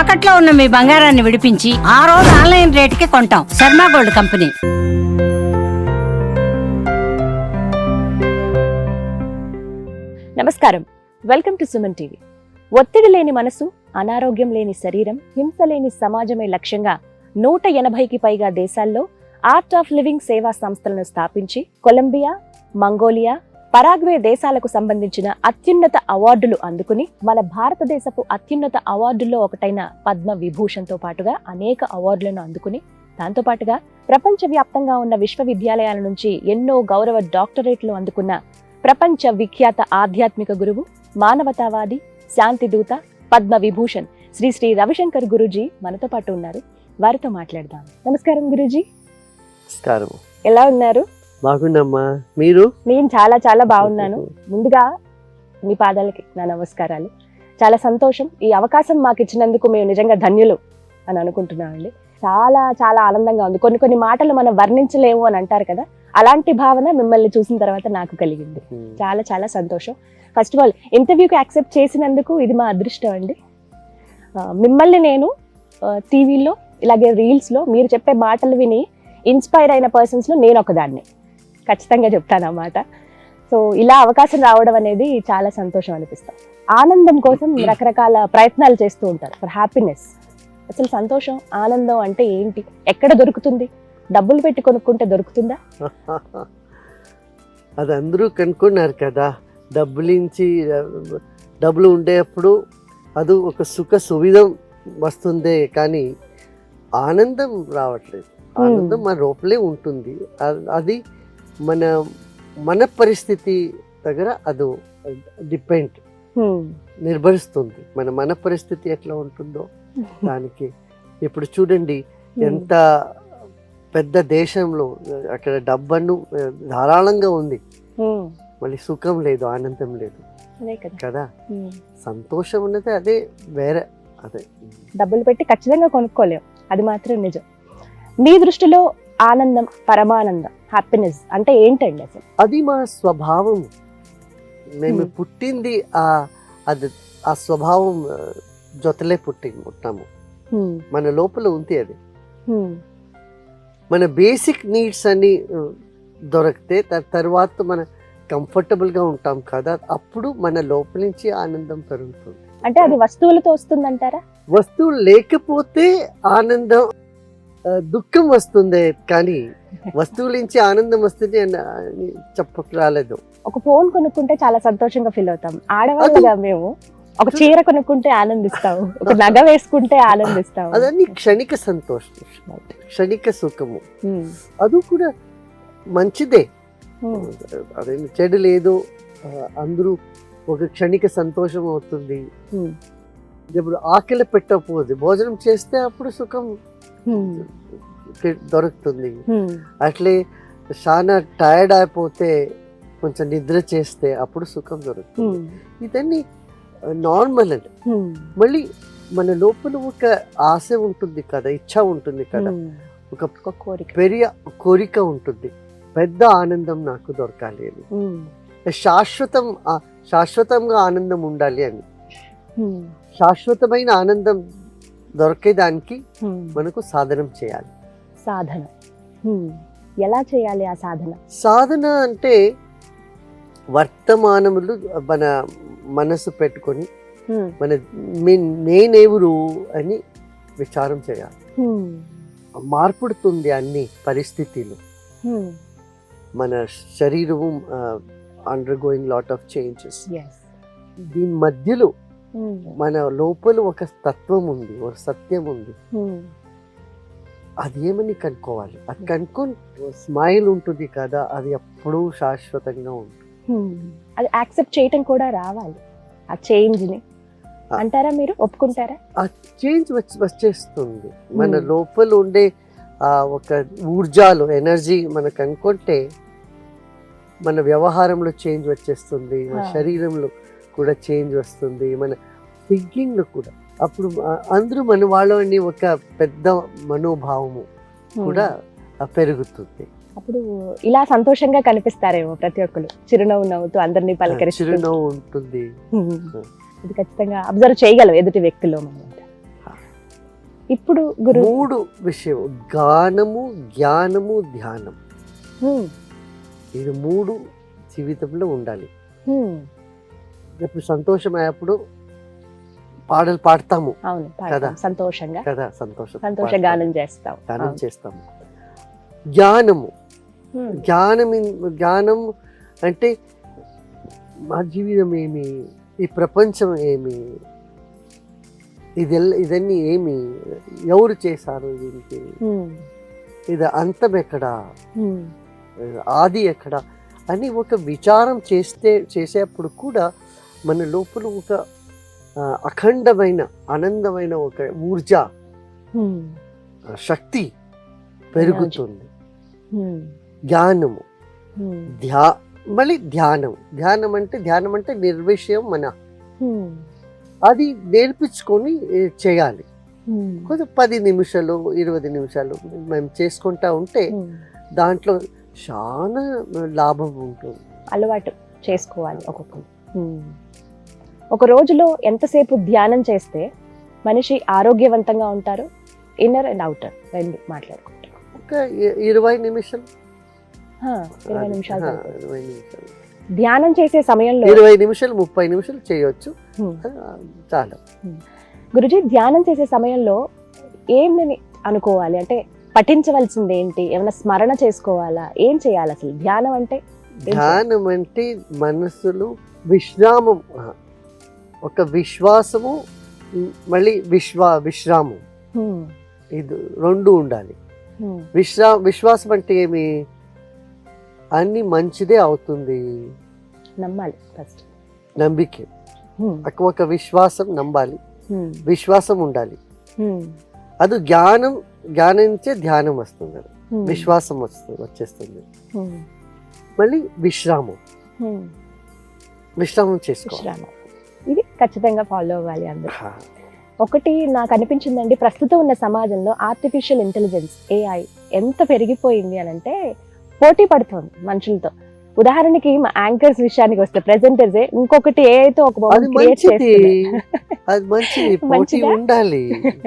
తాకట్లో ఉన్న మీ బంగారాన్ని విడిపించి ఆ రోజు ఆన్లైన్ రేటుకి కొంటాం. Sharma gold company. నమస్కారం. Welcome to Suman TV. ఒత్తిడి లేని మనసు అనారోగ్యం లేని శరీరం హింస లేని సమాజమే లక్ష్యంగా నూట ఎనభైకి పైగా దేశాల్లో ఆర్ట్ ఆఫ్ లివింగ్ సేవా సంస్థలను స్థాపించి కొలంబియా మంగోలియా పరాగ్వే దేశాలకు సంబంధించిన అత్యున్నత అవార్డులు అందుకుని మన భారతదేశపు అత్యున్నత అవార్డుల్లో ఒకటైన పద్మ విభూషణ్తో పాటుగా అనేక అవార్డులను అందుకుని దాంతో పాటుగా ప్రపంచవ్యాప్తంగా ఉన్న విశ్వవిద్యాలయాల నుంచి ఎన్నో గౌరవ డాక్టరేట్లు అందుకున్న ప్రపంచ విఖ్యాత ఆధ్యాత్మిక గురువు మానవతావాది శాంతిదూత పద్మ విభూషణ్ శ్రీ శ్రీ రవిశంకర్ గురుజీ మనతో పాటు ఉన్నారు. వారితో మాట్లాడదాం. నమస్కారం గురుజీ. నమస్కారం ఎలా ఉన్నారు? బాగుండమ్మా మీరు? నేను చాలా చాలా బాగున్నాను. ముందుగా మీ పాదాలకి నా నమస్కారాలు. చాలా సంతోషం. ఈ అవకాశం మాకు ఇచ్చినందుకు మేము నిజంగా ధన్యులు అని అనుకుంటున్నామండి. చాలా చాలా ఆనందంగా ఉంది. కొన్ని కొన్ని మాటలు మనం వర్ణించలేము అని అంటారు కదా అలాంటి భావన మిమ్మల్ని చూసిన తర్వాత నాకు కలిగింది. చాలా చాలా సంతోషం. ఫస్ట్ ఆఫ్ ఆల్ ఇంటర్వ్యూకి యాక్సెప్ట్ చేసినందుకు ఇది మా అదృష్టం అండి. మిమ్మల్ని నేను టీవీలో ఇలాగే రీల్స్లో మీరు చెప్పే మాటలు విని ఇన్స్పైర్ అయిన పర్సన్స్లో నేను ఒకదాన్ని. ఖచ్చితంగా చెప్తాను అన్నమాట. సో ఇలా అవకాశం రావడం అనేది చాలా సంతోషం అనిపిస్తాం ఆనందం కోసం రకరకాల ప్రయత్నాలు చేస్తూ ఉంటారు ఫర్ హ్యాపీనెస్. అసలు సంతోషం ఆనందం అంటే ఏంటి? ఎక్కడ దొరుకుతుంది? డబ్బులు పెట్టి కొనుక్కుంటే దొరుకుతుందా? అది అందరూ కనుక్కున్నారు కదా. డబ్బులించి డబ్బులు ఉండేప్పుడు అది ఒక సుఖ సువిధం వస్తుంది కానీ ఆనందం రావట్లేదు. ఆనందం మన లోపలే ఉంటుంది. అది మన మన పరిస్థితి దగ్గర అది డిపెండ్. నిర్భరిస్తుంది. మన మన పరిస్థితి ఎట్లా ఉంటుందో దానికి. ఇప్పుడు చూడండి. ఎంత పెద్ద దేశంలో అక్కడ డబ్బను ధారాళంగా ఉంది. మళ్ళీ సుఖం లేదు ఆనందం లేదు. కదా. సంతోషం ఉన్నది అదే వేరే అదే. డబ్బులు పెట్టి ఖచ్చితంగా కొనుక్కోలేం. అది మాత్రం నిజం. మీ దృష్టిలో ఆనందం పరమానందం. హ్యాపీనెస్ అంటే ఏంటండి అసలు? అది మా స్వభావం మేము. పుట్టింది ఆ అది ఆ స్వభావం జొతలే పుట్టి పుట్టాము. హ్మ్. మన లోపల ఉంది అది. మన బేసిక్ నీడ్స్ అన్ని ఆ, దొరికితే తర్వాత మన కంఫర్టబుల్గా ఉంటాం కదా అప్పుడు మన లోపల నుంచి ఆనందం పెరుగుతుంది. అంటే అది వస్తువులతో వస్తుందంటారా? వస్తువు లేకపోతే ఆనందం దుఃఖం వస్తుంది కానీ వస్తువుల నుంచి ఆనందం వస్తుంది అని చెప్పకు రాలేదు ఒక ఫోన్ కొనుక్కుంటే చాలా సంతోషంగా ఫీల్ అవుతాం. ఆడవాళ్ళగా మేము ఒక చీర కొనుక్కుంటే ఆనందిస్తాము ఒక నగ వేసుకుంటే ఆనందిస్తాము అదన్నీ క్షణిక సంతోషం. క్షణిక సుఖము. హ్మ్. అది కూడా మంచిదే. హ్మ్. అదే చెడు లేదు. అందరూ ఒక క్షణిక సంతోషం అవుతుంది. హ్మ్. ఇప్పుడు ఆకలి పెట్టకపోతే భోజనం చేస్తే అప్పుడు సుఖం దొరుకుతుంది హ్మ్. అట్లే చాలా టైర్డ్ అయిపోతే కొంచెం నిద్ర చేస్తే అప్పుడు సుఖం దొరుకుతుంది హ్మ్. ఇదన్నీ నార్మల్ అండి. మళ్ళీ మన లోపల ఒక ఆశ ఉంటుంది కదా ఇచ్చ ఉంటుంది కదా. ఒక కోరిక పెరియ కోరిక ఉంటుంది పెద్ద ఆనందం నాకు దొరకాలి అని. శాశ్వతం శాశ్వతంగా ఆనందం ఉండాలి అని. శాశ్వతమైన ఆనందం దొరికేదానికి. మనకు సాధనం చేయాలి సాధన. ఎలా చేయాలి ఆ సాధన సాధన అంటే వర్తమానములు మన మనసు పెట్టుకొని. మన మీ- నేనెవరు అని విచారం చేయాలి. మార్పుడుతుంది అన్ని పరిస్థితులు. మన శరీరము undergoing lot of changes. దీని మధ్యలో. మన లోపల ఒక తత్వం ఉంది ఒక సత్యం ఉంది హ్మ్. అదేమని కనుక్కోవాలి అది కనుక్కొని స్మైల్ ఉంటుంది కదా అది ఎప్పుడూ శాశ్వతంగా ఉంటుంది. అది యాక్సెప్ట్ చేయటం కూడా రావాలి ఆ చేంజ్ని ఆ. అంటారా మీరు ఒప్పుకుంటారా ఆ చేంజ్ వచ్చి వచ్చేస్తుంది మన Hmm. లోపల ఉండే ఆ ఒక ఊర్జాలు ఎనర్జీ మనకు అనుకుంటే మన వ్యవహారంలో చేంజ్ వచ్చేస్తుంది మన. శరీరంలో కూడా చేంజ్ వస్తుంది. మన థింకింగ్ కూడా. అప్పుడు అందరూ మన వాళ్ళని ఒక పెద్ద మనోభావము హ్మ్. కూడా పెరుగుతుంది. అప్పుడు ఇలా సంతోషంగా కనిపిస్తారేమో ప్రతి ఒక్కరు. చిరునవ్వు నవ్వుతూ అందరినీ పలకరిస్తూ. చిరునవ్వు ఉంటుంది. హ్మ్. ఇది ఖచ్చితంగా అబ్జర్వ్ చేయగలం ఎదుటి వ్యక్తిలో మనం. ఇప్పుడు గురు మూడు విషయం గానము జ్ఞానము ధ్యానం. హ్మ్, ఇది మూడు జీవితంలో ఉండాలి. సంతోషం అయ్యేప్పుడు పాటలు పాడతాము. కదా. సంతోషంగా. కదా? సంతోషం. సంతోష. గానం చేస్తాం. గానం. చేస్తాము. జ్ఞానము. జ్ఞానం జ్ఞానం అంటే మా జీవితం ఏమి? ఈ ప్రపంచం ఏమి? ఇది ఇదన్నీ ఏమి? ఎవరు చేశారు దీనికి? ఇది అంతం ఎక్కడా. ఆది ఎక్కడ? అని ఒక విచారం చేస్తే చేసేప్పుడు కూడా మన లోపల ఒక అఖండమైన ఆనందమైన ఒక ఊర్జ శక్తి పెరుగుతుంది. జ్ఞానము. ధ్యా మళ్ళీ ధ్యానం. ధ్యానం అంటే ధ్యానం అంటే నిర్విషయం మన. అది నేర్పించుకొని చేయాలి. కొంచెం పది నిమిషాలు ఇరవై నిమిషాలు మేము చేసుకుంటా ఉంటే. దాంట్లో చాలా లాభం ఉంటుంది. అలవాటు చేసుకోవాలి ఒక్కొక్కరు. హ్మ్. ఒక రోజులో ఎంతసేపు ధ్యానం చేస్తే మనిషి ఆరోగ్యవంతంగా ఉంటారు? Inner and outer. రెండు మాట్లాడుకుంటారు ఒక ఇరవై నిమిషాలు ఇరవై నిమిషాలు. ఇరవై ధ్యానం చేసే సమయంలో ఇరవై నిమిషాలు ముప్పై నిమిషాలు చేయొచ్చు. ఆ, చాలా. గురుజీ ధ్యానం చేసే సమయంలో ఏమని అనుకోవాలి? అంటే పఠించవలసింది ఏంటి? ఏమైనా స్మరణ చేసుకోవాలా? ఏం చేయాలి అసలు? ధ్యానం అంటే ధ్యానం అంటే మనసులో విశ్రామం. ఒక విశ్వాసము మళ్ళీ విశ్వా విశ్రామం. ఇది రెండు ఉండాలి. విశ్రా విశ్వాసం అంటే ఏమి? అన్ని మంచిదే అవుతుంది. నమ్మాలి ఫస్ట్. నమ్మికే. ఒక విశ్వాసం నమ్మాలి. విశ్వాసం ఉండాలి. అది జ్ఞానం జ్ఞానించే ధ్యానం వస్తుంది. విశ్వాసం వస్తుంది వచ్చేస్తుంది. మళ్ళీ విశ్రామం. విశ్రామం చేసుకోవాలి. ఖచ్చితంగా ఫాలో అవ్వాలి అందరూ. ఒకటి నాకు అనిపించిందండి ప్రస్తుతం ఉన్న సమాజంలో ఆర్టిఫిషియల్ ఇంటెలిజెన్స్ ఏఐ ఎంత పెరిగిపోయింది అని అంటే పోటీ పడుతోంది మనుషులతో. ఉదాహరణకి మా యాంకర్స్ విషయానికి వస్తే ప్రెజెంటర్స్ ఇంకొకటి ఏఐతో ఒక మంచిది? ఉండాలి.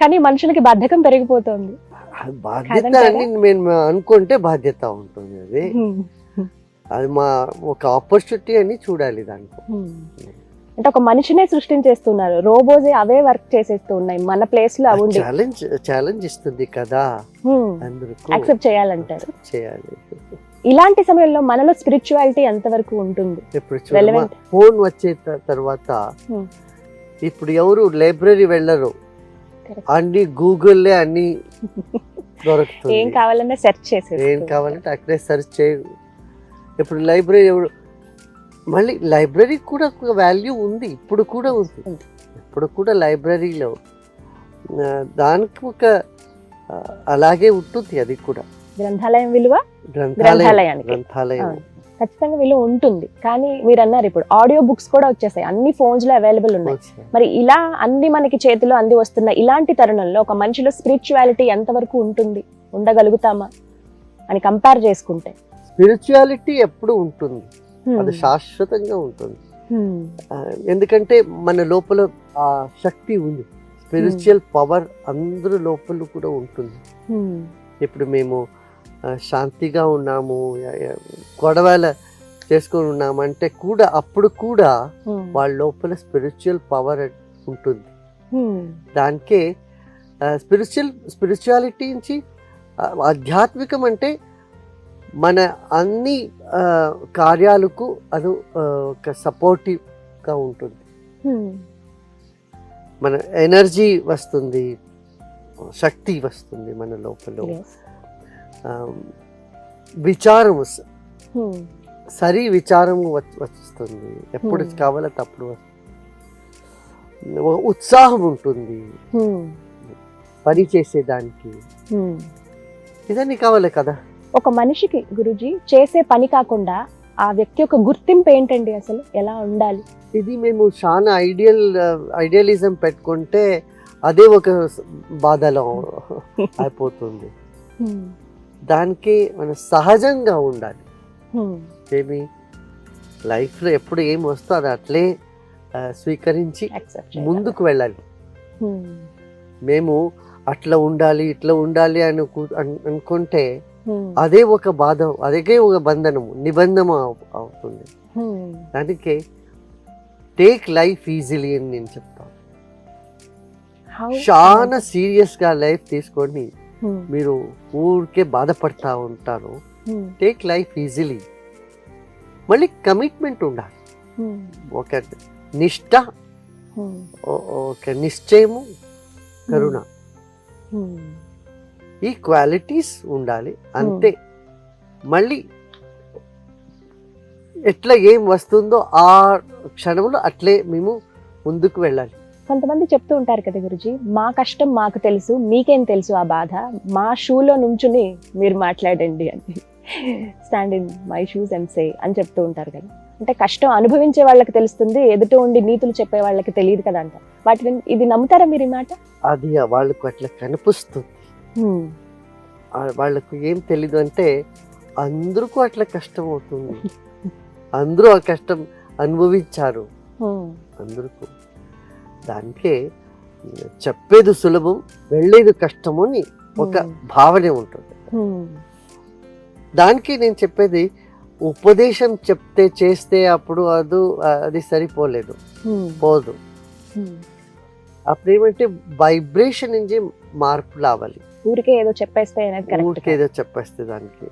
కానీ మనుషులకి బద్ధకం పెరిగిపోతోంది. బాధ్యత? అని మేము అనుకుంటే బాధ్యత ఉంటుంది అది. అది మా ఒక ఆపర్చునిటీ అని చూడాలి దాంట్లో. అంటే ఒక మనిషినే సృష్టించేస్తున్నారు. రోబోజే అవే వర్క్ చేసేస్తూ ఉన్నాయి. మన ప్లేస్లో అవి ఉండి ఛాలెంజ్ ఛాలెంజ్ ఇస్తుంది కదా అందరికీ యాక్సెప్ట్ చేయాలంటారు. చేయాలి. ఇలాంటి సమయంలో మనలో స్పిరిచువాలిటీ ఎంతవరకు ఉంటుంది? ఇప్పుడు. ఫోన్ వచ్చే తర్వాత. ఇప్పుడు ఎవరు లైబ్రరీ వెళ్ళరు. అన్ని గూగుల్లే అన్ని దొరుకుతుంది. ఏం కావాలన్నా సెర్చ్ చేసేది ఏం కావాలంటే అక్కడే సెర్చ్ చేయ. ఇప్పుడు లైబ్రరీ ఎవరు మళ్ళీ లైబ్రరీ కూడా ఒక వాల్యూ ఉంది ఇప్పుడు కూడా ఉంది. ఇప్పుడు కూడా లైబ్రరీలో దానికి ఒక అలాగే ఉంటుంది అది కూడా. గ్రంథాలయం విలువ? గ్రంథాలయం గ్రంథాలయానికి. గ్రంథాలయం. ఖచ్చితంగా విలువ ఉంటుంది. కానీ మీరు అన్నారు ఇప్పుడు ఆడియో బుక్స్ కూడా వచ్చేసాయి. అన్ని ఫోన్స్లో అవైలబుల్ ఉన్నాయి. మరి ఇలా అన్ని మనకి చేతిలో అంది వస్తున్న ఇలాంటి తరుణంలో ఒక మనిషిలో స్పిరిచువాలిటీ ఎంతవరకు ఉంటుంది? ఉండగలుగుతామా? అని కంపేర్ చేసుకుంటే. స్పిరిచువాలిటీ ఎప్పుడు ఉంటుంది. అది శాశ్వతంగా ఉంటుంది ఎందుకంటే మన లోపల ఆ శక్తి ఉంది స్పిరిచువల్ పవర్ అందరి లోపల కూడా ఉంటుంది. ఇప్పుడు మేము శాంతిగా ఉన్నాము గొడవల చేసుకొని ఉన్నాము అంటే కూడా అప్పుడు కూడా. వాళ్ళ లోపల స్పిరిచువల్ పవర్ ఉంటుంది. దానికే స్పిరిచువల్ స్పిరిచువాలిటీ నుంచి ఆధ్యాత్మికం అంటే మన అన్ని కార్యాలకు అది ఒక సపోర్టివ్గా ఉంటుంది. మన ఎనర్జీ వస్తుంది శక్తి వస్తుంది మన లోపల విచారం. సరి విచారం వచ్- వస్తుంది ఎప్పుడు. కావాలో తప్పుడు ఉత్సాహం ఉంటుంది. పని చేసేదానికి. ఇదన్నీ కావాలి కదా ఒక మనిషికి గురుజీ చేసే పని కాకుండా ఆ వ్యక్తి యొక్క గుర్తింపు ఏంటండి అసలు ఎలా ఉండాలి ఇది మేము చాలా ఐడియల్ ఐడియలిజం పెట్టుకుంటే అదే ఒక బాధలో అయిపోతుంది. దానికి మన సహజంగా ఉండాలి. ఏమి లైఫ్లో ఎప్పుడు ఏం వస్తుందో అది అట్లే స్వీకరించి. ముందుకు వెళ్ళాలి. మేము అట్లా ఉండాలి ఇట్లా ఉండాలి అని అనుకుంటే. అదే ఒక బాధ అదే ఒక బంధనము నిబంధన అవు- అవుతుంది హ్మ్. దానికి టేక్ లైఫ్ ఈజీలీ అని నేను చెప్తాను? చాలా సీరియస్గా లైఫ్ తీసుకొని హ్మ్. మీరు ఊరికే బాధపడతా ఉంటారు. టేక్ లైఫ్ ఈజీలీ మళ్ళీ కమిట్మెంట్ ఉండాలి. ఒక నిష్ట ఒక నిశ్చయము కరుణ. ఈ క్వాలిటీస్ ఉండాలి. అంతే. మళ్ళీ ఎట్లా ఏం వస్తుందో ఆ క్షణంలో అట్లే మేము ముందుకు వెళ్ళాలి. కొంతమంది చెప్తూ ఉంటారు కదా గురుజీ మా కష్టం మాకు తెలుసు మీకేం తెలుసు ఆ బాధ? మా షూలో నుంచుని మీరు మాట్లాడండి అని. Stand in my shoes and say అని చెప్తూ ఉంటారు కదా. అంటే కష్టం అనుభవించే వాళ్ళకి తెలుస్తుంది ఎదుట ఉండి నీతులు చెప్పే వాళ్ళకి తెలియదు కదా అంట. వాటిని ఇది నమ్ముతారా మీరు ఈ మాట? అది వాళ్ళకు అట్లా కనిపిస్తుంది. ఆ వాళ్ళకు ఏం తెలీదు అంటే అందరికీ అట్లా కష్టం అవుతుంది. అందరూ ఆ కష్టం అనుభవించారు. అందరికీ. దానికే చెప్పేది సులభం వెళ్ళేది కష్టము అని ఒక భావనే ఉంటుంది. దానికి నేను చెప్పేది ఉపదేశం చెప్తే చేస్తే అప్పుడు అది అది సరిపోలేదు. పోదు. అప్పుడు ఏమంటే వైబ్రేషన్ నుంచి మార్పు రావాలి. ఊరికే ఏదో చెప్పేస్తే అనేది కరెక్ట్ ఊరికే ఏదో చెప్పేస్తే దానికి.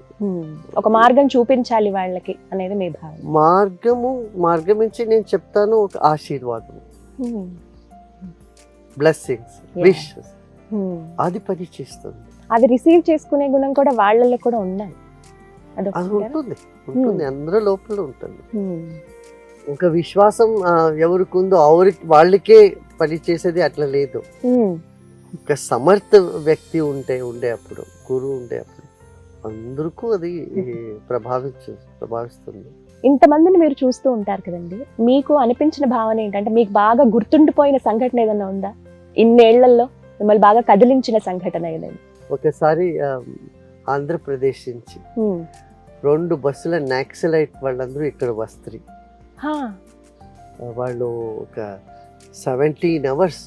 ఒక మార్గం చూపించాలి వాళ్ళకి అనేది మీ భావన. మార్గము మార్గం నుంచి నేను చెప్తాను ఒక ఆశీర్వాదం. Blessings Yeah. Wish Hmm. అది పని చేస్తుంది. అది రిసీవ్ చేసుకునే గుణం కూడా వాళ్ళలో కూడా ఉండాలి. అది ఉంటుంది ఉంటుంది. అందరూ లోపల ఉంటుంది. ఒక విశ్వాసం ఎవరికి ఉందో వాళ్ళకే పని చేసేది అట్లా లేదు. ఒక సమర్థ వ్యక్తి ఉంటే ఉండే అప్పుడు గురువు ఉండే అప్పుడు అందరికీ అది ప్రభావించు ప్రభావిస్తుంది. ఇంతమందిని మీరు చూస్తూ ఉంటారు కదండి. మీకు అనిపించిన భావన ఏంటంటే మీకు బాగా గుర్తుండిపోయిన సంఘటన ఏదైనా ఉందా? ఇన్నేళ్ళలో మిమ్మల్ని బాగా కదిలించిన సంఘటన ఏదైనా? ఒకసారి ఆంధ్రప్రదేశ్ నుంచి. రెండు బస్సుల నాక్సలైట్ వాళ్ళందరూ ఇక్కడ వస్తారు. వాళ్ళు ఒక సెవెంటీన్ అవర్స్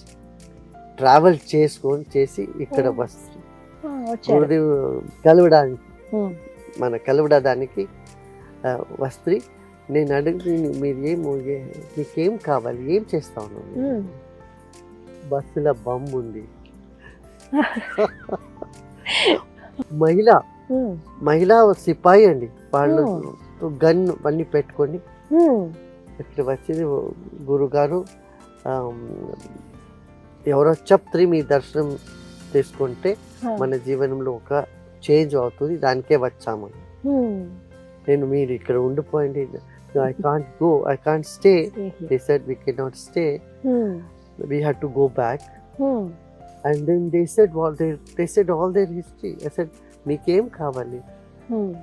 ట్రావెల్ చేసుకొని చేసి ఇక్కడ ఆ, వచ్చారు గురుదేవ్ కలవడానికి Hmm. మన కలవడానికి వస్త్రి నేను అడిగి మీరు ఏం మీకేం కావాలి ఏం చేస్తా ఉన్నాను Hmm. బస్సులో బమ్ ఉంది మహిళ Hmm. మహిళా సిపాయి అండి వాళ్ళు. గన్ అన్ని పెట్టుకొని Hmm. ఇక్కడ వచ్చింది గురుగారు ఎవరో చెప్తే మీ దర్శనం చేసుకుంటే హా. మన జీవనంలో ఒక చేంజ్ అవుతుంది దానికే వచ్చాము. నేను మీరు ఇక్కడ ఉండిపోయింది I can't go I can't stay. They said we can not stay. We have to go back. And then they said all they they said all their history I said మీకేం కావాలి.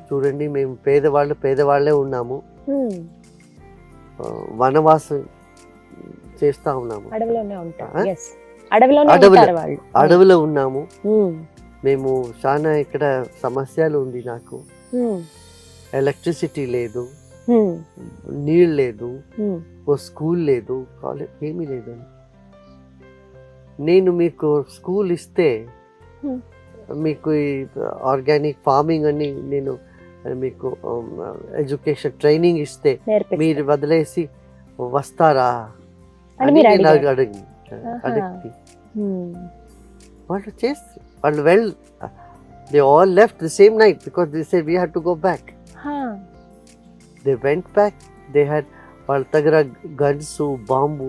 చూడండి మేము పేదవాళ్ళు పేదవాళ్ళే ఉన్నాము. వనవాసం చేస్తా ఉన్నాము. అడవిలోనే అడవిలో. ఉన్నాము. మేము చాలా ఇక్కడ సమస్యలు ఉంది నాకు. ఎలక్ట్రిసిటీ లేదు. నీళ్ళు లేదు. ఓ స్కూల్ లేదు కాలేజ్ ఏమీ లేదు నేను మీకు స్కూల్ ఇస్తే. మీకు ఈ ఆర్గానిక్ ఫార్మింగ్ అని నేను మీకు ఎడ్యుకేషన్ ట్రైనింగ్ ఇస్తే. మీరు వదిలేసి వస్తారా అని అని మీరు Hmm. వాళ్ళు చేస్తారు వాళ్ళు well they all left the same night because they say we have to go back. They went back they had వాళ్ళ దగ్గర guns bomb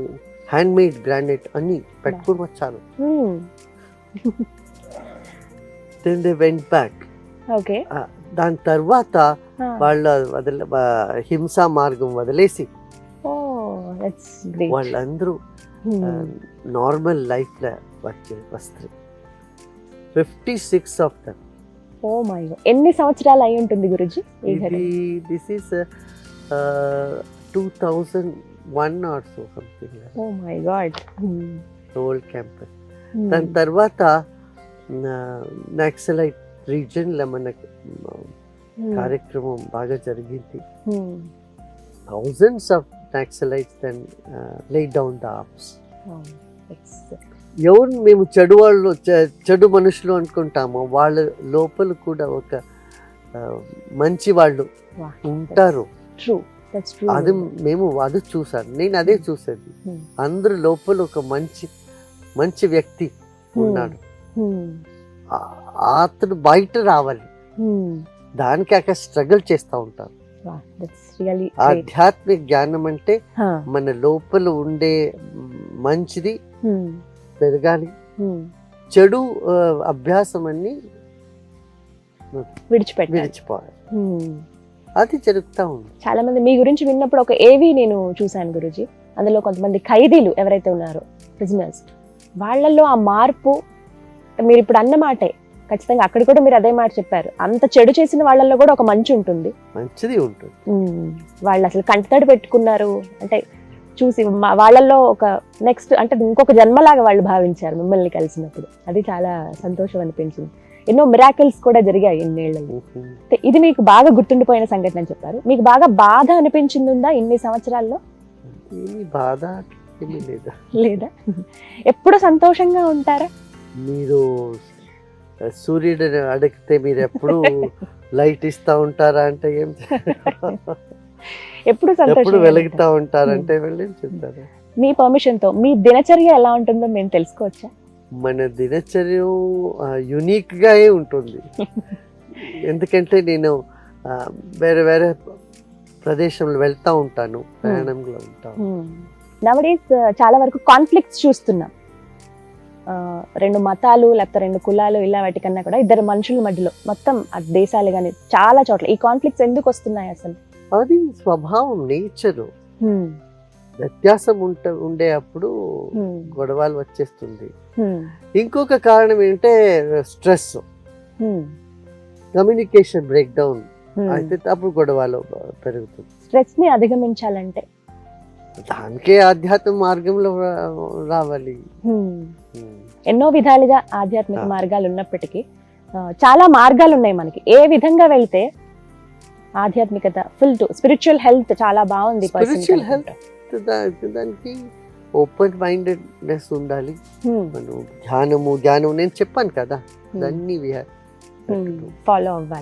hand made grenade అన్ని పెట్టుకుని వచ్చారు. Then they went back okay దాని తర్వాత. వాళ్ళ వదిల హింసా మార్గం వదిలేసి గ్రేట్ వాళ్ళందరూ నార్మల్ లైఫ్లో వచ్చే వస్తారు fifty six of them oh my ఎన్ని సంవత్సరాలు అయి ఉంటుంది గురుజీ? ఇది this is two thousand one or so something oh my god old campus Hmm. దాని తర్వాత నక్సలైట్ రీజన్లో మనకి కార్యక్రమం బాగా జరిగింది. Hmm. Thousands of Naxalites then lay down the arms ఎవరు మేము చెడు వాళ్ళు చెడు మనుషులు అనుకుంటామో వాళ్ళ లోపల కూడా ఒక మంచి వాళ్ళు ఉంటారు. అది మేము అది చూసాను. నేను అదే చూసేది. Hmm. అందరి లోపల ఒక మంచి మంచి వ్యక్తి ఉన్నాడు. ఆ- అతను బయట రావాలి. దానికి అక్కడ స్ట్రగుల్ చేస్తూ ఉంటారు. ఆధ్యాత్మిక జ్ఞానం అంటే మన లోపల ఉండే మంచిది పెరగాలి. చెడు అభ్యాసం అన్ని విడిచిపెట్టాలి. విడిచిపోవాలి. అది జరుగుతూ ఉంది. చాలా మంది మీ గురించి విన్నప్పుడు ఒక ఏవి నేను చూశాను గురుజీ. అందులో కొంతమంది ఖైదీలు ఎవరైతే ఉన్నారో ప్రిజనర్స్ వాళ్ళల్లో ఆ మార్పు మీరు ఇప్పుడు అన్న మాటే ఖచ్చితంగా అక్కడ కూడా మీరు అదే మాట చెప్పారు. అంత చెడు చేసిన వాళ్ళల్లో కూడా ఒక మంచి ఉంటుంది. మంచిది ఉంటుంది. వాళ్ళు అసలు కంటతడి పెట్టుకున్నారు. అంటే చూసి వాళ్ళల్లో ఒక నెక్స్ట్ అంటే ఇంకొక జన్మలాగా వాళ్ళు భావించారు మిమ్మల్ని కలిసినప్పుడు. అది చాలా సంతోషం అనిపించింది. ఎన్నో మిరాకిల్స్ కూడా జరిగాయి ఇన్నేళ్ళలో అంటే ఇది మీకు బాగా గుర్తుండిపోయిన సంఘటన అని చెప్పారు. మీకు బాగా బాధ అనిపించింది ఉందా ఇన్ని సంవత్సరాల్లో? బాధ లేదా? ఎప్పుడు సంతోషంగా ఉంటారా? మీరు సూర్యుడిని అడిగితే మీరు ఎప్పుడు లైట్ ఇస్తా ఉంటారా అంటే ఏం ఎప్పుడు ఎప్పుడు వెలుగుతా ఉంటారంటే వెళ్ళి చెప్తారు. మీ పర్మిషన్తో మీ దినచర్య ఎలా ఉంటుందో మేము తెలుసుకోవచ్చా? మన దినచర్య యునిక్గా ఉంటుంది. ఎందుకంటే నేను వేరే వేరే ప్రదేశంలో వెళ్తా ఉంటాను ప్రయాణంలో ఉంటాను. నవడేస్ చాలా వరకు కాన్ఫ్లిక్ట్స్ చూస్తున్నాం. రెండు మతాలు లేకపోతే రెండు కులాలు ఇలా వాటికన్నా కూడా ఇద్దరు మనుషుల మధ్యలో మొత్తం ఆ దేశాలు కానీ చాలా చోట్ల ఈ కాన్ఫ్లిక్ట్స్ ఎందుకు వస్తున్నాయి అసలు? అది స్వభావం నేచరు వ్యత్యాసం ఉంట ఉండే అప్పుడు గొడవలు వచ్చేస్తుంది ఇంకొక కారణం ఏంటంటే స్ట్రెస్ కమ్యూనికేషన్ బ్రేక్ డౌన్ అయితే అప్పుడు గొడవలు పెరుగుతుంది. స్ట్రెస్ని అధిగమించాలంటే దానికే ఆధ్యాత్మ మార్గంలో రావాలి. ఎన్నో విధాలుగా ఆధ్యాత్మిక. మార్గాలు ఉన్నప్పటికీ చాలా మార్గాలు ఉన్నాయి మనకి ఏ విధంగా వెళ్తే ఆధ్యాత్మికత ఫుల్ టు స్పిరిచువల్ హెల్త్ చాలా బాగుంది? అనుకుంటా. దా- దానికి ఓపెన్ మైండెడ్నెస్ ఉండాలి. మనం ధ్యానము ధ్యానం నేను చెప్పాను కదా. దాన్ని. ఫాలో అవ్వాలి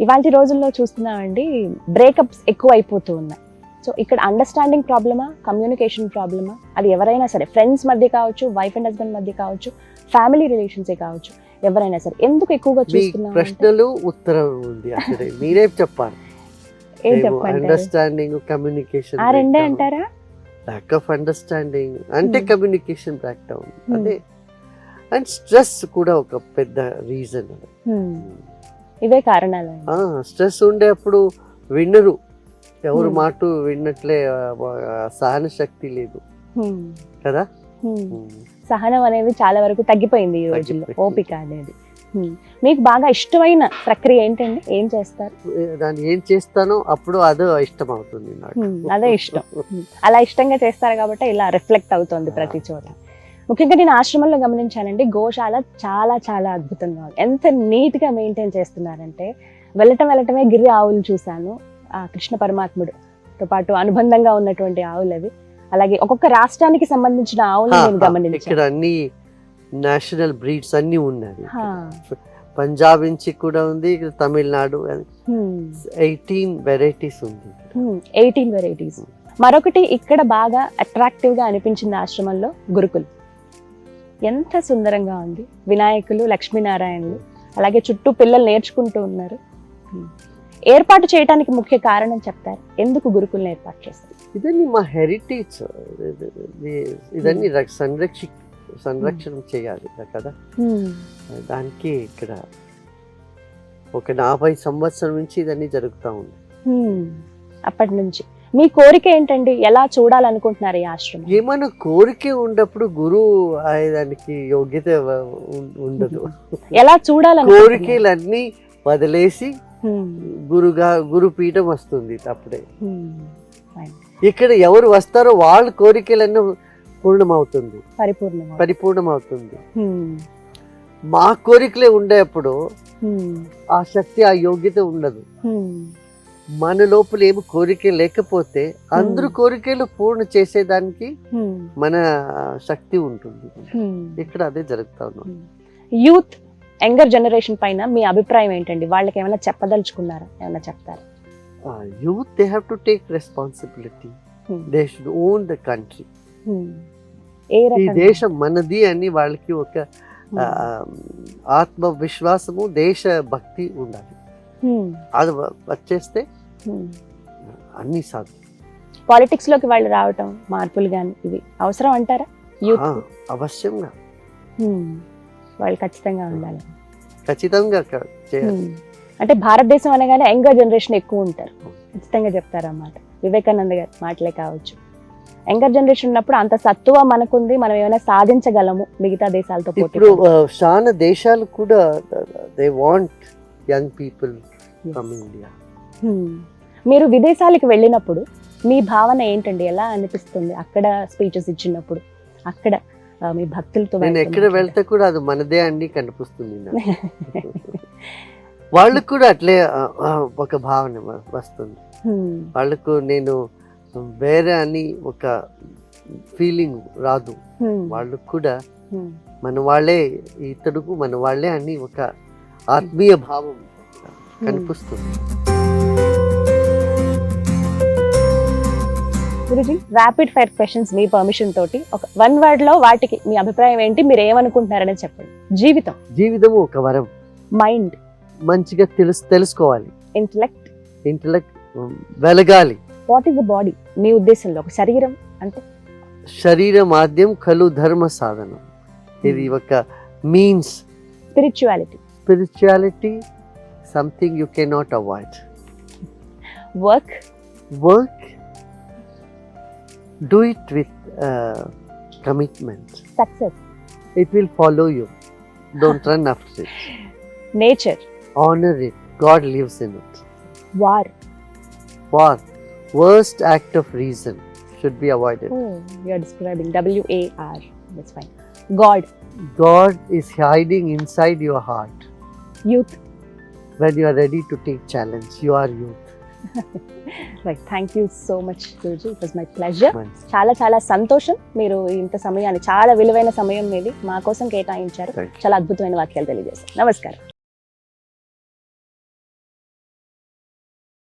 ఇవాళ రోజుల్లో చూస్తున్నామండి బ్రేకప్స్ ఎక్కువ అయిపోతూ ఉన్నాయి సో ఇక్కడ అండర్స్టాండింగ్ ప్రాబ్లమా కమ్యూనికేషన్ ప్రాబ్లమా అది ఎవరైనా సరే ఫ్రెండ్స్ మధ్య కావచ్చు వైఫ్ అండ్ హస్బెండ్ మధ్య కావచ్చు ఫ్యామిలీ రిలేషన్సే కావచ్చు ఎవరైనా సరే ఎందుకు ఎక్కువగా మీ చూస్తున్నాం అంటే- ప్రశ్నలు ఉత్తరం ఉంది మీరే చెప్పాలి? ఏం చెప్పంటారు అండర్స్టాండింగ్ కమ్యూనికేషన్ ఆ రెండే అంటారా? లాక్ ఆఫ్ అండర్స్టాండింగ్ అంటే. Communication break down. అదే. అండ్ స్ట్రెస్ కూడా ఒక పెద్ద రీజన్ Hmm. ఇవే కారణాలు. స్ట్రెస్ ఉండే అప్పుడు వినరు. ఎవరు. మాట విన్నట్లే సహన శక్తి లేదు. కదా. సహనం అనేది చాలా వరకు తగ్గిపోయింది ఈ రోజుల్లో. ఓపిక అనేది. మీకు బాగా ఇష్టమైన ప్రక్రియ ఏంటండి? ఏం చేస్తారు? దాన్ని ఏం చేస్తానో అప్పుడు అదే ఇష్టం అవుతుంది నాకు. అదే ఇష్టం. అలా ఇష్టంగా చేస్తారు కాబట్టి ఇలా రిఫ్లెక్ట్ అవుతుంది ప్రతి చోట. ముఖ్యంగా నేను ఆశ్రమంలో గమనించానండి గోశాల చాలా చాలా అద్భుతంగా ఉంది. ఎంత నీట్గా మెయింటైన్ చేస్తున్నారంటే వెళ్ళటం వెళ్ళటమే గిరి ఆవులు చూశాను. ఆ కృష్ణ పరమాత్ముడుతో పాటు అనుబంధంగా ఉన్నటువంటి ఆవులు అవి. అలాగే ఒక్కొక్క రాష్ట్రానికి సంబంధించిన ఆవులు నేను గమనించాను. అన్ని నేషనల్ బ్రీడ్స్ అన్ని ఉన్నాయి. పంజాబ్ నుంచి కూడా ఉంది తమిళనాడు. ఎయిటీన్ వెరైటీస్ ఉంది. Eighteen varieties. మరొకటి ఇక్కడ బాగా అట్రాక్టివ్గా అనిపించింది ఆశ్రమంలో గురుకులు. ఎంత సుందరంగా ఉంది. వినాయకులు లక్ష్మీనారాయణలు. అలాగే చుట్టూ పిల్లలు నేర్చుకుంటూ ఉన్నారు. ఏర్పాటు చేయడానికి ముఖ్య కారణం చెప్తారు. ఎందుకు గురుకులను ఏర్పాటు చేస్తారు ఇదన్నీ మా హెరిటేజ్ ఇదన్నీ రక్ష- సంరక్షి సంరక్షణ చేయాలి కదా? దానికి ఇక్కడ ఒక నలభై సంవత్సరం నుంచి ఇదన్నీ జరుగుతూ ఉంది. Hmm. అప్పటి నుంచి. మీ కోరిక ఏంటండి? ఎలా చూడాలనుకుంటున్నారు ఈ ఆశ్రమం? ఏమైనా కోరిక ఉన్నప్పుడు గురువు దానికి యోగ్యత ఉండదు. ఎలా చూడాలనుకుంటున్నారు? కోరికలన్నీ వదిలేసి Hmm. గురుగా గురుపీఠం వస్తుంది అప్పుడే. Hmm. ఇక్కడ ఎవరు వస్తారో వాళ్ళ కోరికలన్నీ పూర్ణమవుతుంది. పరిపూర్ణంగా పరిపూర్ణమవుతుంది. Hmm. మా కోరికలే ఉండేప్పుడు Hmm. ఆ శక్తి ఆ యోగ్యత ఉండదు. మన లోపల ఏమి కోరిక లేకపోతే అందరూ కోరికలు పూర్ణ చేసేదానికి మన శక్తి ఉంటుంది. ఇక్కడ అదే జరుగుతా ఉన్నాం యూత్ యంగర్ జనరేషన్ పైన మీ అభిప్రాయం ఏంటండి? వాళ్ళకి ఏమైనా చెప్పదలుచుకున్నారా? ఏమైనా చెప్తారా? Youth they have to take responsibility Hmm. They should own the country ఏ ఈ? దేశం మనది అని వాళ్ళకి ఒక ఆ, ఆత్మవిశ్వాసము దేశ భక్తి ఉండాలి. Hmm. అది వచ్చేస్తే Hmm. అన్ని సాధ్యం. పాలిటిక్స్లోకి వాళ్ళు రావటం మార్పులు కానీ ఇవి అవసరం అంటారా? యూత్ అవశ్యంగా. వాళ్ళు ఖచ్చితంగా ఉండాలి. ఖచ్చితంగా Hmm. అంటే భారతదేశం అనగానే యంగర్ జనరేషన్ ఎక్కువ ఉంటారు. ఖచ్చితంగా చెప్తారన్నమాట. వివేకానంద గారి మాటలే కావచ్చు. యంగర్ జనరేషన్ ఉన్నప్పుడు అంత సత్తువ మనకుంది మనం ఏమైనా సాధించగలము మిగతా దేశాలతో పోటీ ఇప్పుడు చాలా దేశాలు కూడా they want young people from India. Hmm. మీరు విదేశాలకు వెళ్ళినప్పుడు మీ భావన ఏంటండి? ఎలా అనిపిస్తుంది? అక్కడ స్పీచెస్ ఇచ్చినప్పుడు. అక్కడ మీ భక్తులతో నేను. ఎక్కడ వెళ్తే కూడా అది మనదే అండి కనిపిస్తుంది. వాళ్ళకు కూడా అట్లే ఒక భావన వస్తుంది. వాళ్ళకు నేను వేరే అని ఒక ఫీలింగ్ రాదు. వాళ్ళకు కూడా. మన వాళ్ళే ఇతడుకు మన వాళ్ళే అని ఒక ఆత్మీయ భావం కనిపిస్తుంది గురుజీ ర్యాపిడ్ ఫైర్ క్వశ్చన్స్ మీ పర్మిషన్ తోటి ఒక వన్ వర్డ్లో వాటికి మీ అభిప్రాయం ఏంటి మీరు ఏమనుకుంటున్నారని చెప్పండి. జీవితం. జీవితం ఒక వరం. మైండ్ మంచిగా తెలుసు తెలుసుకోవాలి. ఇంటలెక్ట్ ఇంటలెక్ట్ వెలగాలి. వాట్ ఈస్ ద బాడీ మీ ఉద్దేశంలో ఒక శరీరం అంటే? శరీర మాధ్యం కలు ధర్మ సాధనం. ఇది ఒక means spirituality spirituality something you cannot avoid work work do it with uh, commitment. Success. It will follow you. Don't run after it. Nature. Honor it. God lives in it. War. War. Worst act of reason should be avoided. Oh, you are describing W A R. That's fine. God. God is hiding inside your heart. Youth. When you are ready to take challenge, you are youth. Right thank you so much Guruji it was my pleasure. చాలా చాలా సంతోషం. మీరు ఇంత సమయాన్ని చాలా విలువైన సమయం మీది. మా కోసం కేటాయించారు. చాలా అద్భుతమైన వాక్యాలు తెలియజేశారు. నమస్కారం.